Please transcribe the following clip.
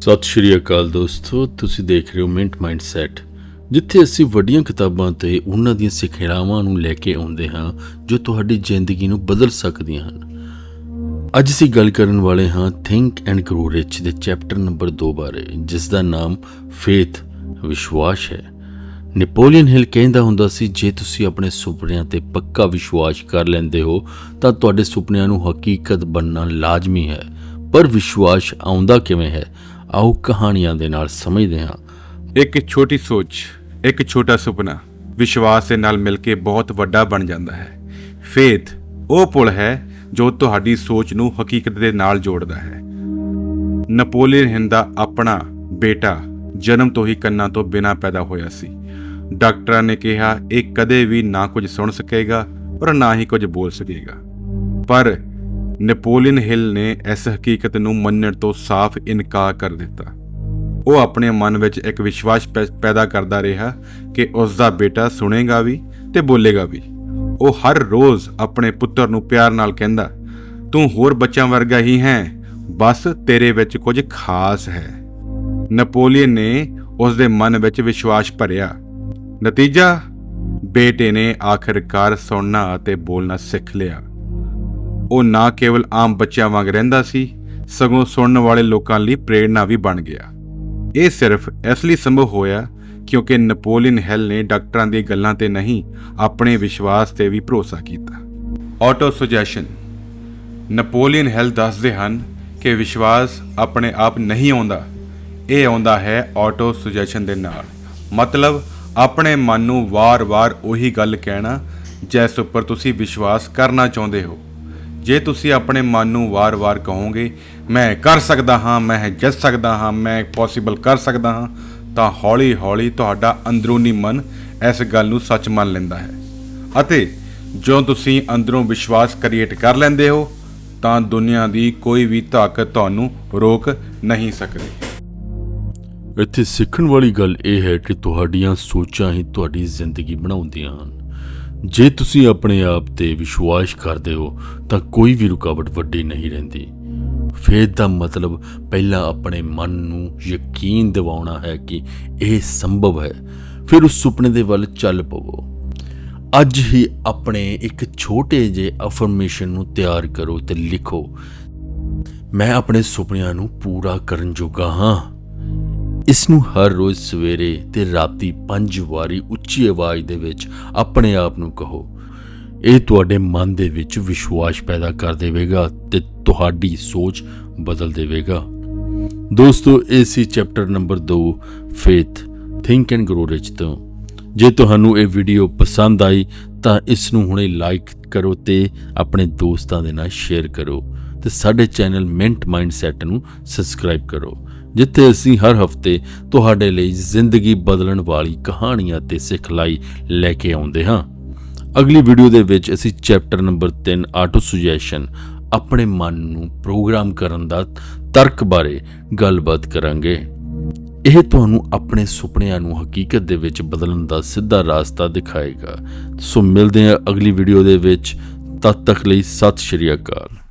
ਸਤਿ ਸ਼੍ਰੀ ਅਕਾਲ ਦੋਸਤੋ, ਤੁਸੀਂ ਦੇਖ ਰਹੇ ਹੋ ਮਿੰਟ ਮਾਈਂਡਸੈਟ, ਜਿੱਥੇ ਅਸੀਂ ਵੱਡੀਆਂ ਕਿਤਾਬਾਂ ਤੇ ਉਹਨਾਂ ਦੀਆਂ ਸਿੱਖਿਆਵਾਂ ਨੂੰ ਲੈ ਕੇ ਆਉਂਦੇ ਹਾਂ, ਜੋ ਤੁਹਾਡੀ ਜ਼ਿੰਦਗੀ ਨੂੰ ਬਦਲ ਸਕਦੀਆਂ ਹਨ। ਅੱਜ ਅਸੀਂ ਗੱਲ ਕਰਨ ਵਾਲੇ ਹਾਂ ਥਿੰਕ ਐਂਡ ਗਰੋ ਰਿਚ ਦੇ ਚੈਪਟਰ ਨੰਬਰ 2 ਬਾਰੇ, ਜਿਸ ਦਾ ਨਾਮ ਫੇਥ ਵਿਸ਼ਵਾਸ ਹੈ। ਨੈਪੋਲੀਅਨ ਹਿਲ ਕਹਿੰਦਾ ਹੁੰਦਾ ਸੀ, ਜੇ ਤੁਸੀਂ ਆਪਣੇ ਸੁਪਨਿਆਂ ਤੇ ਪੱਕਾ ਵਿਸ਼ਵਾਸ ਕਰ ਲੈਂਦੇ ਹੋ, ਤਾਂ ਤੁਹਾਡੇ ਸੁਪਨਿਆਂ ਨੂੰ ਹਕੀਕਤ ਬਣਨਾ ਲਾਜ਼ਮੀ ਹੈ। ਪਰ ਵਿਸ਼ਵਾਸ ਆਉਂਦਾ ਕਿਵੇਂ ਹੈ? ਆਓ ਕਹਾਣੀਆਂ ਦੇ ਨਾਲ ਸਮਝਦੇ ਹਾਂ। ਇੱਕ ਛੋਟੀ ਸੋਚ, ਇੱਕ ਛੋਟਾ ਸੁਪਨਾ, ਵਿਸ਼ਵਾਸ ਦੇ ਨਾਲ ਮਿਲ ਕੇ ਬਹੁਤ ਵੱਡਾ ਬਣ ਜਾਂਦਾ ਹੈ। ਫੇਥ ਉਹ ਪੁਲ ਹੈ ਜੋ ਤੁਹਾਡੀ ਸੋਚ ਨੂੰ ਹਕੀਕਤ ਦੇ ਨਾਲ ਜੋੜਦਾ ਹੈ। ਨਪੋਲੀਅਨ ਹਿਲ ਦਾ ਆਪਣਾ ਬੇਟਾ ਜਨਮ ਤੋਂ ਹੀ ਕੰਨਾਂ ਤੋਂ ਬਿਨਾਂ ਪੈਦਾ ਹੋਇਆ ਸੀ। ਡਾਕਟਰਾਂ ਨੇ ਕਿਹਾ, ਇਹ ਕਦੇ ਵੀ ਨਾ ਕੁਝ ਸੁਣ ਸਕੇਗਾ ਔਰ ਨਾ ਹੀ ਕੁਝ ਬੋਲ ਸਕੇਗਾ। ਪਰ ਨੈਪੋਲੀਅਨ ਹਿਲ ਨੇ ਇਸ ਹਕੀਕਤ ਨੂੰ ਮੰਨਣ ਤੋਂ ਸਾਫ਼ ਇਨਕਾਰ ਕਰ ਦਿੱਤਾ। ਉਹ ਆਪਣੇ ਮਨ ਵਿੱਚ ਇੱਕ ਵਿਸ਼ਵਾਸ ਪੈ- ਪੈਦਾ ਕਰਦਾ ਰਿਹਾ ਕਿ ਉਸ ਦਾ ਬੇਟਾ ਸੁਣੇਗਾ ਵੀ ਤੇ ਬੋਲੇਗਾ ਵੀ। ਉਹ ਹਰ ਰੋਜ਼ ਆਪਣੇ ਪੁੱਤਰ ਨੂੰ ਪਿਆਰ ਨਾਲ ਕਹਿੰਦਾ, ਤੂੰ ਹੋਰ ਬੱਚਿਆਂ ਵਰਗਾ ਹੀ ਹੈ, ਬਸ ਤੇਰੇ ਵਿੱਚ ਕੁਝ ਖਾਸ ਹੈ। ਨੈਪੋਲੀਅਨ ਨੇ ਉਸ ਦੇ ਮਨ ਵਿੱਚ ਵਿਸ਼ਵਾਸ ਭਰਿਆ। ਨਤੀਜਾ, ਬੇਟੇ ਨੇ ਆਖਿਰਕਾਰ ਸੁਣਨਾ ਅਤੇ ਬੋਲਣਾ ਸਿੱਖ ਲਿਆ। ਉਹ ਨਾ ਕੇਵਲ ਆਮ ਬੱਚਿਆਂ ਵਾਂਗ ਰਹਿੰਦਾ ਸੀ, ਸਗੋਂ ਸੁਣਨ ਵਾਲੇ ਲੋਕਾਂ ਲਈ ਪ੍ਰੇਰਣਾ ਵੀ ਬਣ ਗਿਆ। ਇਹ ਸਿਰਫ ਇਸ ਲਈ ਸੰਭਵ ਹੋਇਆ ਕਿਉਂਕਿ ਨਪੋਲੀਅਨ ਹਿਲ ਨੇ ਡਾਕਟਰਾਂ ਦੀ ਗੱਲਾਂ ਤੇ ਨਹੀਂ, ਆਪਣੇ ਵਿਸ਼ਵਾਸ ਤੇ ਵੀ ਭਰੋਸਾ ਕੀਤਾ। ਆਟੋ ਸੁਜੈਸ਼ਨ ਨਪੋਲੀਅਨ ਹੈਲ ਦੱਸਦੇ ਹਨ ਕਿ ਵਿਸ਼ਵਾਸ ਆਪਣੇ ਆਪ ਨਹੀਂ ਆਉਂਦਾ। ਇਹ ਆਉਂਦਾ ਹੈ ਆਟੋ ਸੁਜੈਸ਼ਨ ਦੇ ਨਾਲ। ਮਤਲਬ, ਆਪਣੇ ਮਨ ਨੂੰ ਵਾਰ-ਵਾਰ ਉਹੀ ਗੱਲ ਕਹਿਣਾ, ਜਿਸ ਉੱਪਰ ਤੁਸੀਂ ਵਿਸ਼ਵਾਸ ਕਰਨਾ ਚਾਹੁੰਦੇ ਹੋ। ਜੇ ਤੁਸੀਂ ਆਪਣੇ ਮਨ ਨੂੰ ਵਾਰ-ਵਾਰ ਕਹੋਗੇ, ਮੈਂ ਕਰ ਸਕਦਾ ਹਾਂ, ਮੈਂ ਜਿੱਤ ਸਕਦਾ ਹਾਂ, ਮੈਂ ਪੋਸੀਬਲ ਕਰ ਸਕਦਾ ਹਾਂ, ਤਾਂ ਹੌਲੀ-ਹੌਲੀ ਤੁਹਾਡਾ ਅੰਦਰੂਨੀ ਮਨ ਇਸ ਗੱਲ ਨੂੰ ਸੱਚ ਮੰਨ ਲੈਂਦਾ ਹੈ। ਅਤੇ ਜੋ ਤੁਸੀਂ ਅੰਦਰੋਂ ਵਿਸ਼ਵਾਸ ਕ੍ਰੀਏਟ ਕਰ ਲੈਂਦੇ ਹੋ, ਤਾਂ ਦੁਨੀਆ ਦੀ ਕੋਈ ਵੀ ਤਾਕਤ ਤੁਹਾਨੂੰ ਰੋਕ ਨਹੀਂ ਸਕਦੀ। ਇੱਥੇ ਸਿੱਖਣ ਵਾਲੀ ਗੱਲ ਇਹ ਹੈ ਕਿ ਤੁਹਾਡੀਆਂ ਸੋਚਾਂ ਹੀ ਤੁਹਾਡੀ ਜ਼ਿੰਦਗੀ ਬਣਾਉਂਦੀਆਂ ਹਨ। ਜੇ ਤੁਸੀਂ ਆਪਣੇ ਆਪ ਤੇ ਵਿਸ਼ਵਾਸ ਕਰਦੇ ਹੋ, ਤਾਂ ਕੋਈ ਵੀ ਰੁਕਾਵਟ ਵੱਡੀ ਨਹੀਂ ਰਹਿੰਦੀ। ਫੇਥ ਦਾ ਮਤਲਬ ਪਹਿਲਾਂ ਆਪਣੇ ਮਨ ਨੂੰ ਯਕੀਨ ਦਿਵਾਉਣਾ ਹੈ ਕਿ ਇਹ ਸੰਭਵ ਹੈ। ਫਿਰ ਉਸ ਸੁਪਨੇ ਦੇ ਵੱਲ ਚੱਲ ਪਵੋ। ਅੱਜ ਹੀ ਆਪਣੇ ਇੱਕ ਛੋਟੇ ਜਿਹੇ ਅਫਰਮੇਸ਼ਨ ਨੂੰ ਤਿਆਰ ਕਰੋ ਤੇ ਲਿਖੋ, ਮੈਂ ਆਪਣੇ ਸੁਪਨਿਆਂ ਨੂੰ ਪੂਰਾ ਕਰਨ ਜੋਗਾ ਹਾਂ। ਇਸ ਨੂੰ ਹਰ ਰੋਜ਼ ਸਵੇਰੇ ਤੇ ਰਾਤੀ ਪੰਜ ਵਾਰੀ ਉੱਚੀ ਆਵਾਜ਼ ਦੇ ਵਿੱਚ ਆਪਣੇ ਆਪ ਨੂੰ ਕਹੋ, ਇਹ ਤੁਹਾਡੇ ਮਨ ਦੇ ਵਿੱਚ ਵਿਸ਼ਵਾਸ ਪੈਦਾ ਕਰ ਦੇਵੇਗਾ ਤੇ ਤੁਹਾਡੀ ਸੋਚ ਬਦਲ ਦੇਵੇਗਾ। ਦੋਸਤੋ, ਇਹ ਸੀ chapter number 2 faith think and grow rich ਤੋਂ। ਜੇ ਤੁਹਾਨੂੰ ਇਹ ਵੀਡੀਓ ਪਸੰਦ ਆਈ, ਤਾਂ ਇਸ ਨੂੰ ਹੁਣੇ ਲਾਈਕ ਕਰੋ ਤੇ ਆਪਣੇ ਦੋਸਤਾਂ ਦੇ ਨਾਲ ਸ਼ੇਅਰ ਕਰੋ ਤੇ ਸਾਡੇ ਚੈਨਲ ਮਿੰਟ ਮਾਈਂਡਸੈਟ ਨੂੰ ਸਬਸਕ੍ਰਾਈਬ ਕਰੋ। ਜਿੱਥੇ ਅਸੀਂ ਹਰ ਹਫ਼ਤੇ ਤੁਹਾਡੇ ਲਈ ਜ਼ਿੰਦਗੀ ਬਦਲਣ ਵਾਲੀ ਕਹਾਣੀਆਂ ਤੇ ਸਿਖਲਾਈ ਲੈ ਕੇ ਆਉਂਦੇ ਹਾਂ। ਅਗਲੀ ਵੀਡੀਓ ਦੇ ਵਿੱਚ ਅਸੀਂ ਚੈਪਟਰ ਨੰਬਰ 3 ਆਟੋ ਸੁਜੈਸ਼ਨ, ਆਪਣੇ ਮਨ ਨੂੰ ਪ੍ਰੋਗਰਾਮ ਕਰਨ ਦਾ ਤਰਕ ਬਾਰੇ ਗੱਲਬਾਤ ਕਰਾਂਗੇ। ਇਹ ਤੁਹਾਨੂੰ ਆਪਣੇ ਸੁਪਨਿਆਂ ਨੂੰ ਹਕੀਕਤ ਦੇ ਵਿੱਚ ਬਦਲਣ ਦਾ ਸਿੱਧਾ ਰਾਸਤਾ ਦਿਖਾਏਗਾ। ਸੋ ਮਿਲਦੇ ਹਾਂ ਅਗਲੀ ਵੀਡੀਓ ਦੇ ਵਿੱਚ। ਤਦ ਤੱਕ ਲਈ ਸਤਿ ਸ਼੍ਰੀ ਅਕਾਲ।